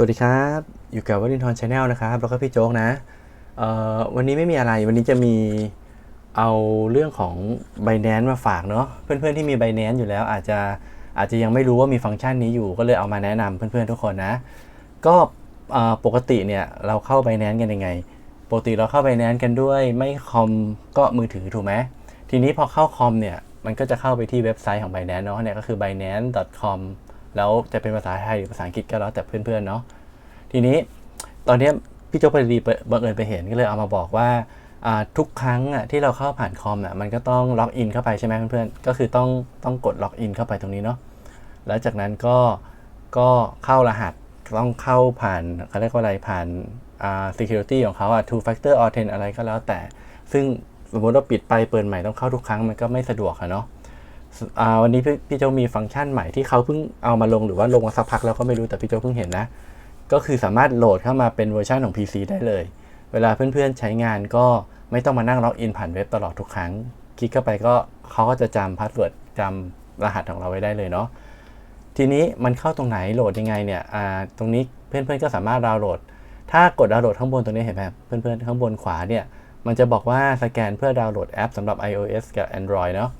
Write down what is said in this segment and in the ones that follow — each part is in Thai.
สวัสดีครับ อยู่กับวรินทร์ชาแนลนะครับ แล้วก็พี่โจ๊กนะวันนี้ไม่มีอะไร วันนี้จะมีเอาเรื่องของ b บ n a n c e มาฝากเนาะ เพื่อนๆที่มี b บ n a n c e อยู่แล้วอาจจะอาจจะยังไม่รู้ว่ามีฟังก์ชันนี้อยู่ ก็เลยเอามาแนะนำเพื่อนๆทุกคนนะ ก็ปกติเนี่ยเราเข้า b บ n a n c e กันยังไง ปกติเราเข้า b บ n a n c e กันด้วยไม่คอมก็มือถือถูกไหม ทีนี้พอเข้าคอมเนี่ย มันก็จะเข้าไปที่เว็บไซต์ของ Binance เนาะเนี่ยก็คือ binance.com แล้วจะเป็นภาษาไทยหรือภาษาอังกฤษก็แล้วแต่เพื่อนๆเนาะทีนี้ตอนนี้พี่โจ๊กพอดีบังเอิญไปเห็นก็เลยเอามาบอกว่าทุกครั้งที่เราเข้าผ่านคอมอะมันก็ต้องล็อกอินเข้าไปใช่ไหมเพื่อนๆก็คือต้องต้องกดล็อกอินเข้าไปตรงนี้เนาะแล้วจากนั้นก็ก็เข้ารหัสต้องเข้าผ่านเขาเรียกว่าอะไรผ่านอ่า security ของเขาอะ two factor authent อะไรก็แล้วแต่ ซึ่งสมมติเราปิดไปเปิดใหม่ต้องเข้าทุกครั้งมันก็ไม่สะดวกอะเนาะ วันนี้พี่โจมีฟังก์ชันใหม่ที่เขาเพิ่งเอามาลงหรือว่าลงมาสักพักแล้วก็ไม่รู้แต่พี่โจเพิ่งเห็นนะ ก็คือสามารถโหลดเข้ามาเป็นเวอร์ชันของ PC ได้เลย เวลาเพื่อนๆใช้งานก็ไม่ต้องมานั่งล็อกอินผ่านเว็บตลอดทุกครั้ง คลิกเข้าไปก็เขาก็จะจำพาสเวิร์ดจำรหัสของเราไว้ได้เลยเนาะทีนี้มันเข้าตรงไหนโหลดยังไงเนี่ยตรงนี้เพื่อนๆก็สามารถดาวน์โหลด ถ้ากดดาวน์โหลดข้างบนตรงนี้เห็นไหมเพื่อนๆข้างบนขวาเนี่ยมันจะบอกว่าสแกนเพื่อดาวน์โหลดแอปสำหรับ iOS กับ Android เนาะ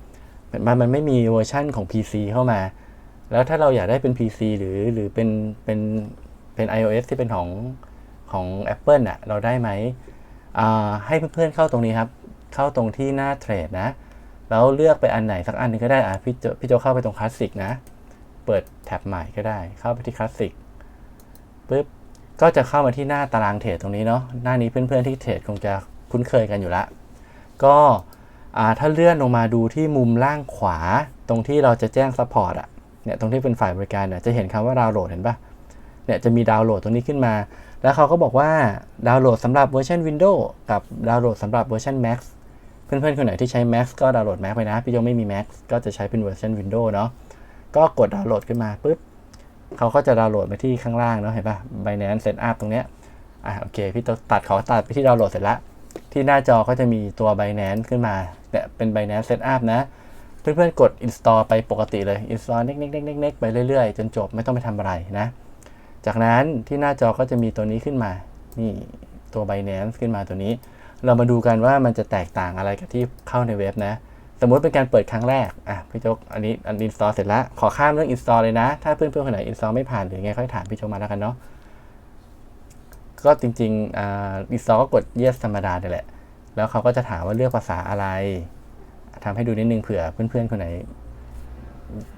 มันมันไม่มีเวอร์ชั่นของ PC เข้ามา แล้วถ้าเราอยากได้เป็น PC หรือหรือเป็นเป็นเป็น iOS ที่เป็นของของ Apple อะเราได้ไหมอ่าให้เพื่อนๆเข้าตรงนี้ครับ เข้าตรงที่หน้าเทรดนะ แล้วเลือกไปอันไหนสักอันหนึงก็ได้อะพี่โจพี่โจเข้าไปตรงคลาสสิกนะ เปิดแท็บใหม่ก็ได้ เข้าไปที่คลาสสิกปุ๊บก็จะเข้ามาที่หน้าตารางเทรดตรงนี้เนาะหน้านี้เพื่อนๆที่เทรดคงจะคุ้นเคยกันอยู่ละ ก็ ถ้าเลื่อนลงมาดูที่มุมล่างขวา ตรงที่เราจะแจ้งซัพพอร์ตอะเนี่ยตรงที่เป็นฝ่ายบริการเนี่ยจะเห็นคำว่าดาวน์โหลดเห็นปะเนี่ยจะมีดาวน์โหลดตรงนี้ขึ้นมา แล้วเขาก็บอกว่าดาวน์โหลดสำหรับเวอร์ชัน Windows กับดาวน์โหลดสำหรับเวอร์ชัน Max เพื่อนๆคนไหนที่ใช้ Max ก็ดาวน์โหลด Max ไปนะ พี่โยไม่มี Max ก็จะใช้เป็นเวอร์ชัน Windows เนาะก็กดดาวน์โหลดขึ้นมาปุ๊บเขาก็จะดาวน์โหลดไปที่ข้างล่างเนาะเห็นปะ Binance Setup ตรงเนี้ยอะโอเค พี่ตัดขอตัดไปที่ดาวน์โหลดเสร็จละ ที่หน้าจอก็จะมีตัว Binance ขึ้นมาเนี่ยเป็น Binance Setup นะ เพื่อนๆ กด install ไปปกติเลย install เน็กๆๆๆไปเรื่อยๆ จนจบไม่ต้องไปทำอะไรนะ จากนั้นที่หน้าจอก็จะมีตัวนี้ขึ้นมา นี่ตัว Binance ขึ้นมาตัวนี้ เรามาดูกันว่ามันจะแตกต่างอะไรกับที่เข้าในเว็บนะ สมมติเป็นการเปิดครั้งแรก อะพี่โจ๊กอันนี้อัน install เสร็จแล้ว ขอข้ามเรื่อง install เลยนะ ถ้าเพื่อนๆ คนไหน install ไม่ผ่านหรือไงค่อยถามพี่โจ๊กมาแล้วกันเนาะ ก็จริงๆอ่า install ก็กด yes ธรรมดาเนี่ยแหละ แล้วเขาก็จะถามว่าเลือกภาษาอะไรทำให้ดูนิดนึงเผื่อเพื่อนๆ คนไหน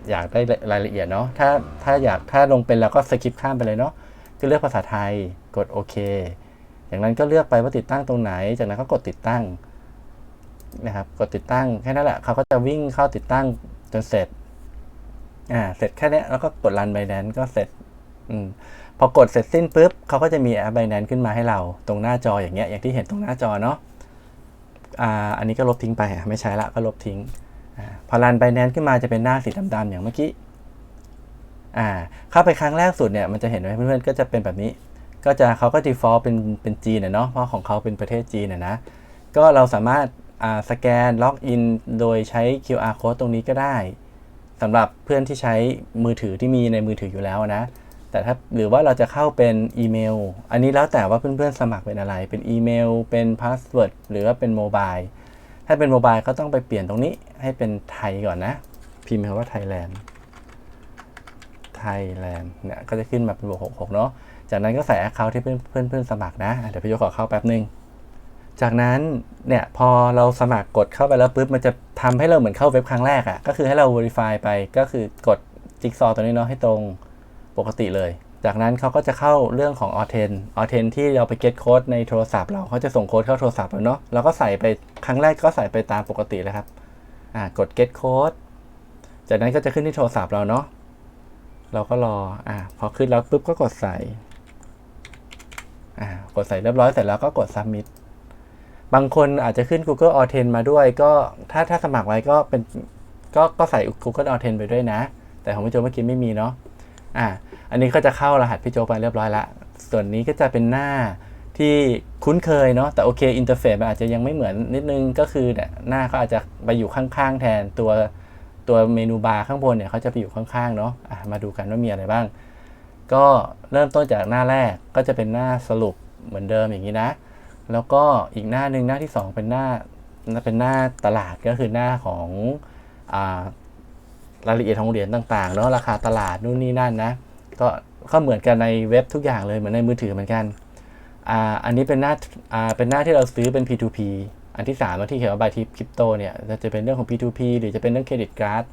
อยากได้รายละเอียดเนาะ ถ้าถ้าอยากถ้าลงเป็นแล้วก็สกิปข้ามไปเลยเนาะ ก็เลือกภาษาไทย กดโอเค อย่างนั้นก็เลือกไปว่าติดตั้งตรงไหน จากนั้นก็กดติดตั้งนะครับ กดติดตั้งแค่นั้นแหละ เขาก็จะวิ่งเข้าติดตั้งจนเสร็จ อ่า เสร็จแค่นี้แล้วก็กดรันไบแนนก็เสร็จ อืม พอกดเสร็จสิ้นปุ๊บเขาก็จะมีแอป Binance ขึ้นมาให้เราตรงหน้าจออย่างเงี้ยอย่างที่เห็นตรงหน้าจอเนาะอ่าอันนี้ก็ลบทิ้งไปไม่ใช้ละก็ลบทิ้งอพอรัน Binance ขึ้นมาจะเป็นหน้าสีดำๆอย่างเมื่อกี้อ่าเข้าไปครั้งแรกสุดเนี่ยมันจะเห็นไหมเพื่อนๆก็จะเป็นแบบนี้ ก็จะเขาก็ default เป็นเป็นจีนเนาะเพราะของเขาเป็นประเทศจีนนะนะก็เราสามารถอ่าสแกนล็อกอินโดยใช้ QR code ตรงนี้ก็ได้สำหรับเพื่อนที่ใช้มือถือที่มีในมือถืออยู่แล้วนะ แต่ถ้าหรือว่าเราจะเข้าเป็นอีเมล อันนี้แล้วแต่ว่าเพื่อนๆสมัครเป็นอะไร เป็นอีเมล เป็นพาสเวิร์ดหรือว่าเป็นโมบายถ้าเป็นโมบายก็ต้องไปเปลี่ยนตรงนี้ให้เป็นไทยก่อนนะ พิมพ์คำว่าไทยแลนด์ไทยแลนด์เนี่ยก็จะขึ้นมาเป็นบวกหกเนาะจากนั้นก็ใส่แอคเคาท์ที่เพื่อนเพื่อนๆสมัครนะ เดี๋ยวพี่โยขอเข้าแป๊บนึง จากนั้นเนี่ยพอเราสมัครกดเข้าไปแล้วปุ๊บมันจะทำให้เราเหมือนเข้าเว็บครั้งแรกอะ่ะก็คือให้เรา verify ไปก็คือกดจิ๊กซอว์ตัวนี้เนาะให้ตรง ปกติเลย จากนั้นเขาก็จะเข้าเรื่องของ a u t h e n a u t h e n ที่เราไปเก็ตโค้ดในโทรศัพท์เราเขาจะส่งโค้ดเข้าโทรศัพท์เราเนาะเราก็ใส่ไปครั้งแรกก็ใส่ไปตามปกติเลยครับอ่ากด get code จากนั้นก็จะขึ้นที่โทรศัพท์เราเนาะเราก็รออ่าพอขึ้นแล้วปุ๊บก็กดใส่อ่ากดใส่เรียบร้อยเสร็จแล้วก็กด submit บางคนอาจจะขึ้น Google Authent มาด้วย ก็ถ้าถ้าสมัครไว้ก็เป็นก็ก็ใส่ Google Authent ไปด้วยนะ แต่ของพี่โจเมื่อกี้ไม่มีเนาะ อ่าอันนี้ก็จะเข้ารหัสพี่โจไปเรียบร้อยละส่วนนี้ก็จะเป็นหน้าที่คุ้นเคยเนาะแต่โอเคอินเทอร์เฟซมันอาจจะยังไม่เหมือนนิดนึงก็คือเนี่ยหน้าเขาอาจจะไปอยู่ข้างๆ แทนตัวตัวเมนูบาร์ข้างบนเนี่ยเขาจะไปอยู่ข้างๆเนาะะมาดูกันว่ามีอะไรบ้าง ก็เริ่มต้นจากหน้าแรกก็จะเป็นหน้าสรุปเหมือนเดิมอย่างนี้นะ แล้วก็อีกหน้าหนึ่งหน้าที่ 2 เป็นหน้าเป็นหน้าตลาดก็คือหน้าของอา รายละเอียดของเหรียญต่างๆเนาะราคาตลาดนู่นนี่นั่นนะก็ก็เหมือนกันในเว็บทุกอย่างเลยเหมือนในมือถือเหมือนกันอ่าอันนี้เป็นหน้าอ่าเป็นหน้าที่เราซื้อเป็น P2P อันที่3ที่เขียนว่า buy tip crypto เนี่ยจะเป็นเรื่องของ P2P หรือจะเป็นเรื่องเครดิตการ์ด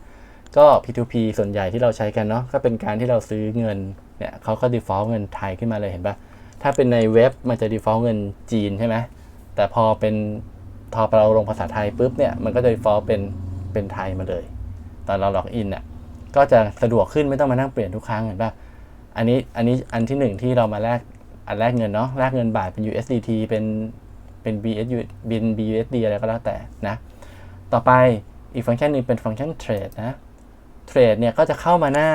ก็ P2P ส่วนใหญ่ที่เราใช้กันเนาะก็เป็นการที่เราซื้อเงินเนี่ยเขาก็ default เงินไทยขึ้นมาเลยเห็นปะถ้าเป็นในเว็บมันจะ default เงินจีนใช่ไหมแต่พอเป็นพอเราลงภาษาไทยปุ๊บเนี่ยมันก็จะ default เป็นเป็นไทยมาเลย ตอนเราล็อกอินอะก็จะสะดวกขึ้นไม่ต้องมานั่งเปลี่ยนทุกครั้งเห็นปะอันนี้อันนี้อันที่หนึ่งที่เรามาแลกอันแรกเงินเนาะแลกเงินบาทเป็น USDT เป็นเป็น BSU เป็น BUSD อะไรก็แล้วแต่นะ ต่อไปอีกฟังก์ชันหนึ่งเป็นฟังก์ชันเทรดนะเทรดเนี่ยก็จะเข้ามาหน้า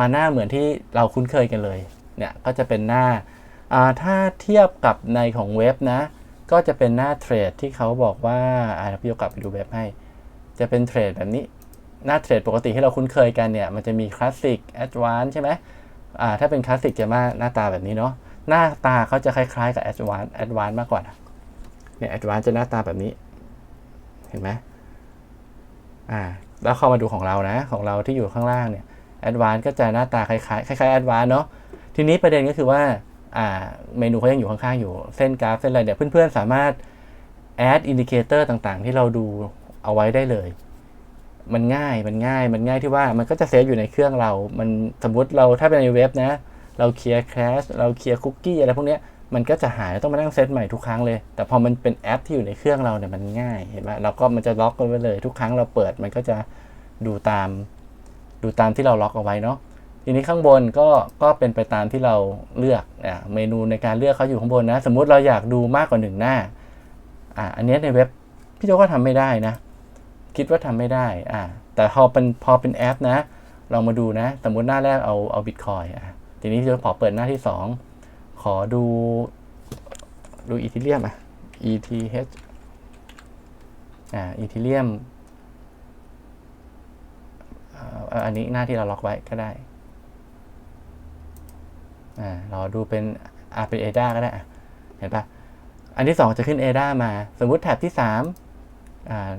มาหน้าเหมือนที่เราคุ้นเคยกันเลยเนี่ยก็จะเป็นหน้าถ้าเทียบกับในของเว็บนะ ก็จะเป็นหน้าเทรดที่เขาบอกว่าอ่าพี่ยกกลับไปดูเว็บให้ จะเป็นเทรดแบบนี้ หน้าเทรดปกติที่เราคุ้นเคยกันเนี่ย มันจะมีคลาสสิกแอดวานซ์ใช่ไหมอ่าถ้าเป็นคลาสสิกจะมาหน้าตาแบบนี้เนาะหน้าตาเขาจะคล้ายๆกับแอดวานซ์แอดวานซ์มากกว่าเนี่ยแอดวานซ์จะหน้าตาแบบนี้ เห็นไหมอ่าแล้วเข้ามาดูของเรานะ ของเราที่อยู่ข้างล่างเนี่ยแอดวานซ์ก็จะหน้าตาคล้ายๆคล้ายๆแอดวานซ์เนาะทีนี้ประเด็นก็คือว่าอ่าเมนูเขายังอยู่ข้างๆอยู่เส้นกราฟเส้นอะไรเนี่ยเพื่อนๆสามารถแอดอินดิเคเตอร์ต่างๆ ที่เราดูเอาไว้ได้เลย มันง่ายมันง่าย มันง่ายที่ว่ามันก็จะเซฟอยู่ในเครื่องเรา มันสมมติเราถ้าเป็นในเว็บนะ เราเคลียร์แคชเราเคลียร์คุกกี้อะไรพวกนี้มันก็จะหายต้องมานั่งเซตใหม่ทุกครั้งเลย แต่พอมันเป็นแอปที่อยู่ในเครื่องเราเนี่ยมันง่ายเห็นไหมเราก็มันจะล็อกกันไว้เลย ทุกครั้งเราเปิดมันก็จะดูตาม ดูตามที่เราล็อกเอาไว้เนาะทีนี้ข้างบนก็ก็เป็นไปตามที่เราเลือกอ่าเมนูในการเลือกเขาอยู่ข้างบนนะ สมมุติเราอยากดูมากกว่าหนึ่งหน้าอ่าอันนี้ในเว็บพี่โจก็ทำไม่ได้นะ คิดว่าทำไม่ได้อ่าแต่พอเป็นพอเป็นแอปนะลองมาดูนะ สมมุติหน้าแรกเอาเอาบิตคอยอะทีนี้พี่โจขอเปิดหน้าที่สองขอดูดูอีทีเรียมอะ ETH อ่าอีทีเรียมอันนี้หน้าที่เราล็อกไว้ก็ได้อ่าเราดูเป็นอ่าเป็น ADA ก็ได้เห็นปะอันที่ 2 จะขึ้น ADA มา สมมุติแท็บที่ 3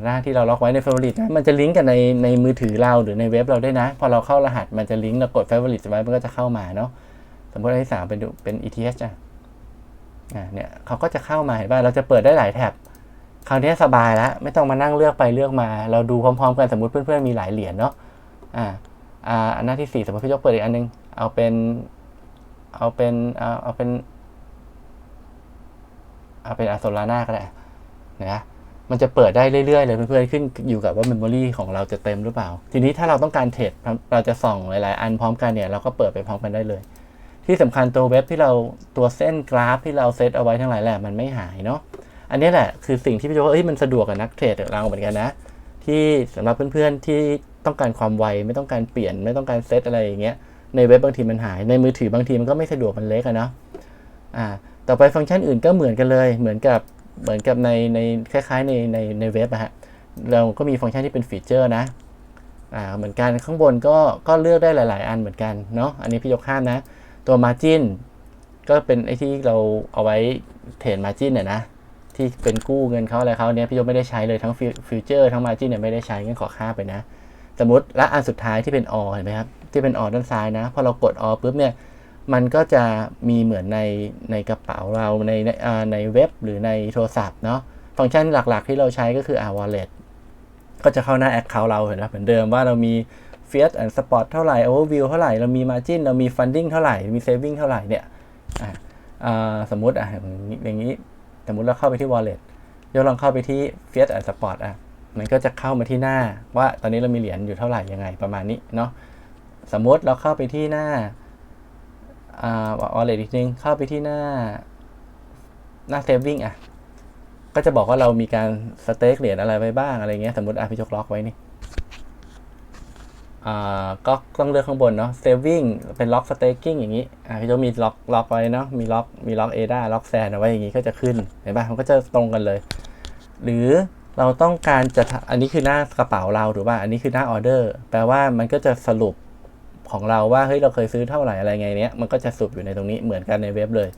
หน้าที่เราล็อกไว้ใน Favorite นะมันจะลิงก์กันในในมือถือเราหรือในเว็บเราได้นะ พอเราเข้ารหัสมันจะลิงก์เรากด Favorite ไว้มันก็จะเข้ามาเนาะสมมติอันที่3เป็นเป็น ETH อะอ่าเนี่ยเขาก็จะเข้ามาเห็นป่ะเราจะเปิดได้หลายแท็บคราวนี้สบายแล้วไม่ต้องมานั่งเลือกไปเลือกมา เราดูพร้อมๆกันสมมติเพื่อนๆมีหลายเหรียญเนาะอ่าอ่าอันหน้าที่ 4 สมมติพี่ยกเปิดอีกอันนึง เอาเป็น เอาเป็นเอาเอาเป็นเอาเป็นอาโซลาน่าก็ได้นะ มันจะเปิดได้เรื่อยๆเลยเพื่อนๆขึ้นอยู่กับว่าเมมโมรีของเราจะเต็มหรือเปล่า ทีนี้ถ้าเราต้องการเทรดเราจะส่องหลายๆ อันพร้อมกันเนี่ยเราก็เปิดไปพร้อมกันได้เลย ที่สำคัญตัวเว็บที่เราตัวเส้นกราฟที่เราเซตเอาไว้ทั้งหลายแหละมันไม่หายเนาะอันนี้แหละคือสิ่งที่พี่โจว่าเอ้ยมันสะดวกกับนักเทรดเราเหมือนกันนะ ที่สำหรับเพื่อนๆที่ต้องการความไวไม่ต้องการเปลี่ยนไม่ต้องการเซตอะไรอย่างเงี้ยในเว็บบางทีมันหายในมือถือบางทีมันก็ไม่สะดวกมันเล็กอะเนาะอ่าต่อไปฟังก์ชันอื่นก็เหมือนกันเลยเหมือนกับ เหมือนกับในในคล้ายๆในในในเว็บอะฮะเราก็มีฟังก์ชันที่เป็นฟีเจอร์นะอ่าเหมือนกันข้างบนก็ก็เลือกได้หลาย ๆ อันเหมือนกันเนาะอันนี้พี่ยกข้ามนะ ตัว Margin ก็เป็นไอ้ที่เราเอาไว้เทรด Margin เนี่ยนะที่เป็นกู้เงินเขาอะไรเขาเนี้ยพี่ยกไม่ได้ใช้เลยทั้งฟิวเจอร์ทั้ง Margin เนี่ยไม่ได้ใช้งั้นขอข้ามไปนะ สมมติและอันสุดท้ายที่เป็นอเห็นไหมครับที่เป็นอด้านซ้ายนะพอเรากดอปุ๊บเนี่ย มันก็จะมีเหมือนในในกระเป๋าเราในในในเว็บหรือในโทรศัพท์เนาะฟังก์ชันหลักๆ ที่เราใช้ก็คืออ่า wallet ก็จะเข้าหน้า account เราเห็นไหมเหมือนเดิมว่าเรามี fiat and spot เท่าไหร่ overview เท่าไหร่เรามี margin เรามี funding เท่าไหร่ มี saving เท่าไหร่เนี่ยอ่าสมมติอะอย่างนี้สมมติเราเข้าไปที่ wallet ยกลองเข้าไปที่ fiat and spot อะมันก็จะเข้ามาที่หน้าว่าตอนนี้เรามีเหรียญอยู่เท่าไหร่ยังไงประมาณนี้เนาะสมมติเราเข้าไปที่หน้า อ่า wallet อีกนึงเข้าไปที่หน้าหน้า saving อะ ก็จะบอกว่าเรามีการสเต็กเหรียญอะไรไว้บ้างอะไรเงี้ย สมมติอะพี่จกล็อกไว้นี่อ่าก็ต้องเลือกข้างบนเนาะ saving เป็นล็อก staking อย่างนี้อะพี่จกมีล็อกล็อกไว้เนาะมีล็อกมีล็อก ADA ล็อกแซนเอาไว้อย่างนี้ก็จะขึ้นเห็นป่ะมันก็จะตรงกันเลย หรือเราต้องการจะอันนี้คือหน้ากระเป๋าเราถูกป่ะอันนี้คือหน้าออเดอร์แปลว่ามันก็จะสรุป ของเราว่าเฮ้ยเราเคยซื้อเท่าไหร่อะไรไงเนี้ยมันก็จะสุบอยู่ในตรงนี้เหมือนกันในเว็บเลย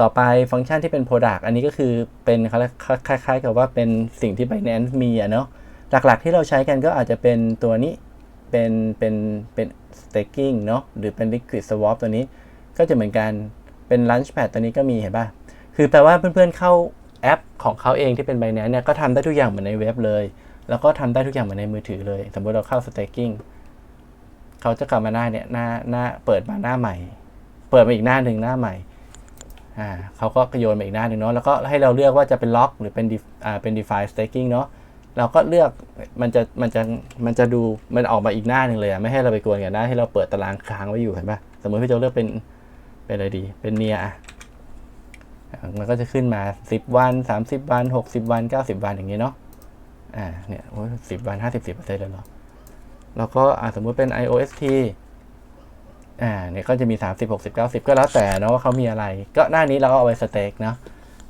ต่อไปฟังก์ชันที่เป็น Product อันนี้ก็คือเป็นคล้ายๆกับว่าเป็นสิ่งที่ Binance มีอะเนาะหลักๆที่เราใช้กันก็อาจจะเป็นตัวนี้เป็นเป็นเป็น staking เนาะหรือเป็น liquid swap ตัวนี้ ก็จะเหมือนกันเป็น launchpad ตัวนี้ก็มีเห็นป่ะ คือแปลว่าเพื่อนๆเข้าแอปของเขาเองที่เป็น Binance เนี่ยก็ทำได้ทุกอย่างเหมือนในเว็บเลย แล้วก็ทำได้ทุกอย่างเหมือนในมือถือเลย สมมติเราเข้า staking เขาจะกลับมาหน้าเนี่ยหน้าหน้าเปิดมาหน้าใหม่ เปิดมาอีกหน้าหนึ่งหน้าใหม่อ่าเขาก็โยนมาอีกหน้าหนึ่งเนาะแล้วก็ให้เราเลือกว่าจะเป็นล็อกหรือเป็นอ่าเป็น DeFi staking เนาะเราก็เลือกมันจะมันจะมันจะดูมันออกมาอีกหน้าหนึ่งเลยอะไม่ให้เราไปกวนกับหน้าที่เราเปิดตารางค้างไว้อยู่เห็นปะสมมติพี่โจเลือกเป็นเป็นอะไรดี เป็นเนียอะมันก็จะขึ้นมา 10 วัน 30 วัน 60 วัน 90 วันอย่างเงี้เนาะอ่าเนี่ยโอ้สิบวัน50 10เปอร์เซ็นต์เลยเหรอ แล้วก็สมมุติเป็น IOST อ่าเนี่ยก็จะมี 30 60 90 ก็แล้วแต่เนาะว่าเขามีอะไร ก็หน้านี้เราก็เอาไว้สเต็กเนาะ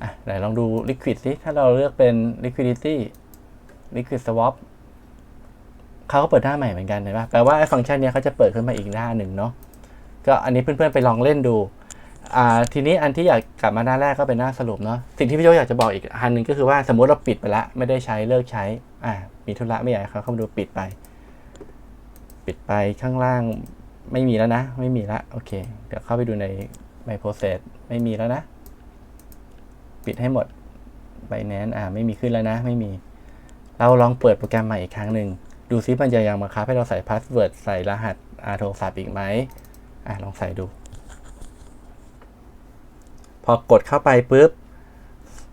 อะไหนลองดู liquid สิถ้าเราเลือกเป็น liquidity liquid swap เขาก็เปิดหน้าใหม่เหมือนกันเห็นปะแปลว่าไอ้ฟังก์ชันนี้เขาจะเปิดขึ้นมาอีกหน้าหนึ่งเนาะก็อันนี้เพื่อนๆไปลองเล่นดูอ่าทีนี้อันที่อยากกลับมาหน้าแรกก็เป็นหน้าสรุปเนาะสิ่งที่พี่โจอยากจะบอกอีกอันหนึ่งก็คือว่าสมมติเราปิดไปละไม่ได้ใช้เลิกใช้อ่ามีธุระไม่อยากให้เขาเข้ามาดูปิดไป ปิดไปข้างล่างไม่มีแล้วนะ ไม่มีละโอเค เดี๋ยวเข้าไปดูใน My Process ไม่มีแล้วนะ ปิดให้หมด Binance อ่าไม่มีขึ้นแล้วนะ ไม่มี เราลองเปิดโปรแกรมใหม่อีกครั้งหนึ่ง ดูซิมันจะยังบังคับให้เราใส่พาสเวิร์ดใส่รหัสอาโทรศัพท์อีกไหมอะลองใส่ดู พอกดเข้าไปปุ๊บ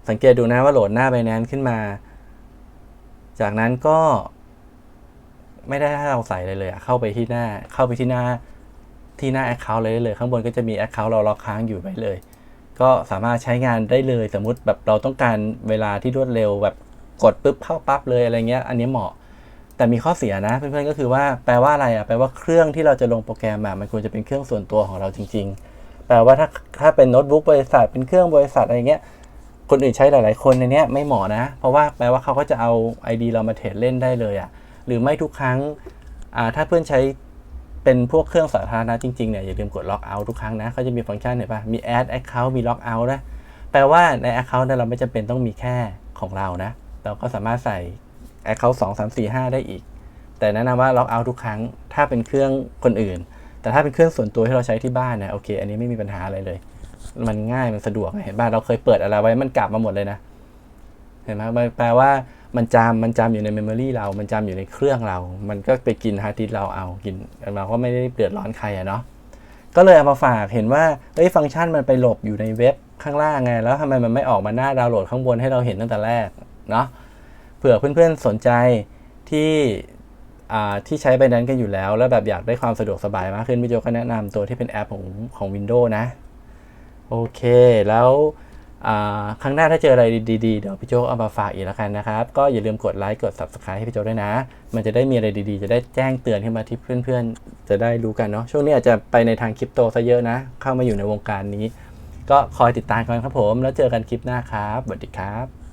สังเกตดูนะว่าโหลดหน้า Binance ขึ้นมา จากนั้นก็ ไม่ได้ให้เราใส่เลยเลยอะเข้าไปที่หน้าเข้าไปที่หน้าที่หน้า Account เลยได้เลย ข้างบนก็จะมี Account เราล็อกค้างอยู่ไว้เลย ก็สามารถใช้งานได้เลยสมมุติแบบเราต้องการเวลาที่รวดเร็วแบบกดปุ๊บเข้าปั๊บเลยอะไรเงี้ย อันนี้เหมาะ แต่มีข้อเสียนะเพื่อนๆก็คือว่าแปลว่าอะไรอะแปลว่าเครื่องที่เราจะลงโปรแกรมอะมันควรจะเป็นเครื่องส่วนตัวของเราจริง ๆ แปลว่าถ้าถ้าเป็นโน้ตบุ๊กบริษัทเป็นเครื่องบริษัทอะไรเงี้ยคนอื่นใช้หลาย ๆ คนในเนี้ยไม่เหมาะนะ เพราะว่าแปลว่าเขาก็จะเอา ID เรามาเทรดเล่นได้เลยอะ หรือไม่ทุกครั้งถ้าเพื่อนใช้เป็นพวกเครื่องสาธารณะจริงๆเนี่ยอย่าลืมกดล็อกเอาท์ทุกครั้งนะเขาจะมีฟังก์ชันเห็นปะมี add account มี log out นะแปลว่าใน account นี่ยเราไม่จำเป็นต้องมีแค่ของเรานะ เราก็สามารถใส่ account 2 3 4 5 ได้อีก แต่แนะนำว่า log out ทุกครั้ง ถ้าเป็นเครื่องคนอื่น แต่ถ้าเป็นเครื่องส่วนตัวที่เราใช้ที่บ้านเนี่ยโอเค อันนี้ไม่มีปัญหาอะไรเลย มันง่ายมันสะดวกเห็นป่ะเราเคยเปิดอะไรไว้มันกลับมาหมดเลยนะ เห็นไหมแปลว่า มันจำมันจำอยู่ในเมมโมรีเรา มันจำอยู่ในเครื่องเรา มันก็ไปกินฮาร์ดดิสเราเอากินเราก็ไม่ได้เดือดร้อนใครอะเนาะก็เลยเอามาฝากเห็นว่าเอ้ยฟังก์ชันมันไปหลบอยู่ในเว็บข้างล่างไง แล้วทำไมมันไม่ออกมาหน้าดาวน์โหลดข้างบนให้เราเห็นตั้งแต่แรกเนาะเผื่อเพื่อนๆสนใจที่ที่ใช้ Binance กันอยู่แล้ว แล้วแบบอยากได้ความสะดวกสบายมากขึ้นพี่โจก็แนะนำตัวที่เป็นแอปของของ Windows นะ โอเค แล้ว ครั้งหน้าถ้าเจออะไรดีๆ เดี๋ยวพี่โจเอามาฝากอีกแล้วกันนะครับ ก็อย่าลืมกดไลค์กด Subscribe ให้พี่โจด้วยนะ มันจะได้มีอะไรดีๆ จะได้แจ้งเตือนขึ้นมาที่เพื่อนๆ จะได้รู้กันเนาะช่วงนี้อาจจะไปในทางคริปโตซะเยอะนะ เข้ามาอยู่ในวงการนี้ ก็คอยติดตามกันครับผม แล้วเจอกันคลิปหน้าครับสวัสดีครับ